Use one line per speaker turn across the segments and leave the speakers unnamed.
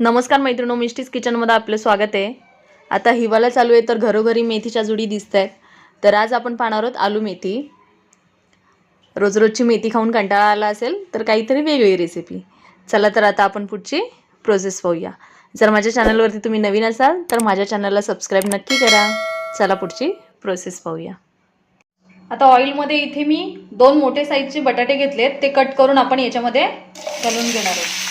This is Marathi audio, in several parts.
नमस्कार मैत्रिणो मिस्टीज किचनमध्ये आपलं स्वागत आहे. आता हिवाळा चालू आहे तर घरोघरी मेथीच्या जुडी दिसत आहेत तर आज आपण पाहणार आहोत आलू मेथी. रोज रोजची मेथी खाऊन कंटाळा आला असेल तर काहीतरी वेगळी रेसिपी चला तर आता आपण पुढची प्रोसेस पाहूया. जर माझ्या चॅनलवरती तुम्ही नवीन असाल तर माझ्या चॅनलला सबस्क्राईब नक्की करा. चला पुढची प्रोसेस पाहूया. आता ऑइलमध्ये इथे मी दोन मोठे साईजचे बटाटे घेतलेत ते कट करून आपण याच्यामध्ये घालून घेणार आहोत.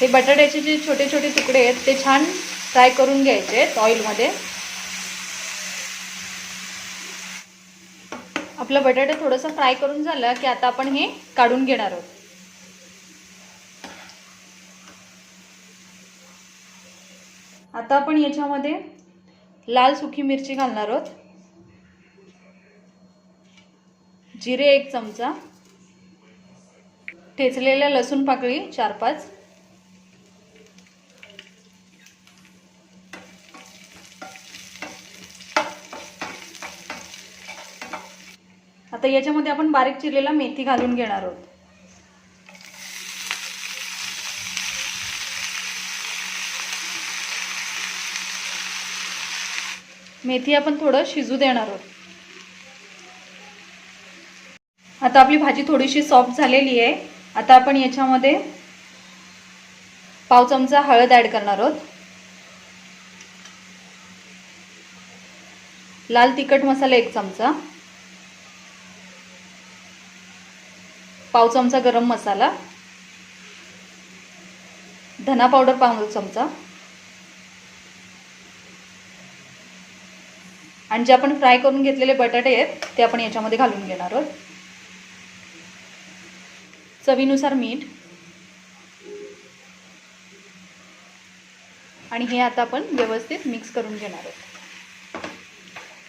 हे बटाट्याचे जे छोटे छोटे तुकडे आहेत ते छान फ्राय करून घ्यायचे आहेत ऑइलमध्ये आपलं बटाटा थोडंसं फ्राय करून झालं की आता आपण हे काढून घेणार आहोत. आता आपण याच्यामध्ये लाल सुकी मिरची घालणार आहोत. जिरे एक चमचा. ठेचलेल्या लसूण पाकळी चार पाच. आता याच्यामध्ये आपण बारीक चिरलेला मेथी घालून घेणार आहोत. मेथी आपण थोडं शिजू देणार आहोत. आता आपली भाजी थोडीशी सॉफ्ट झालेली आहे. आता आपण याच्यामध्ये पाव चमचा हळद ॲड करणार आहोत. लाल तिखट मसाला एक चमचा. पाव चमचा गरम मसाला. धना पावडर पाव चमचा. आणि जे आपण फ्राय करून घेतलेले बटाटे आहेत ते आपण याच्यामध्ये घालून घेणार आहोत. चवीनुसार मीठ. आणि हे आता आपण व्यवस्थित मिक्स करून घेणार आहोत.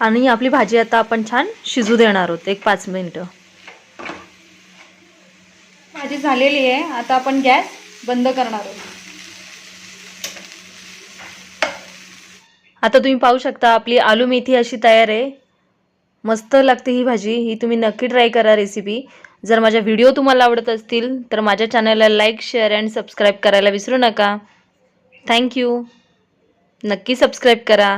आणि आपली भाजी आता आपण छान शिजू देणार आहोत एक पाच मिनटं. भाजी झालेली आहे. आता आपण गॅस बंद करणार आहोत. आता तुम्ही पाहू शकता आपली आलू मेथी अशी तयार आहे. मस्त लागते ही भाजी. ही तुम्ही नक्की ट्राय करा रेसिपी. जर माझ्या व्हिडिओ तुम्हाला आवडत असतील तर माझ्या चॅनलला लाईक शेअर अँड सबस्क्राईब करायला विसरू नका. थँक्यू नक्की सबस्क्राईब करा.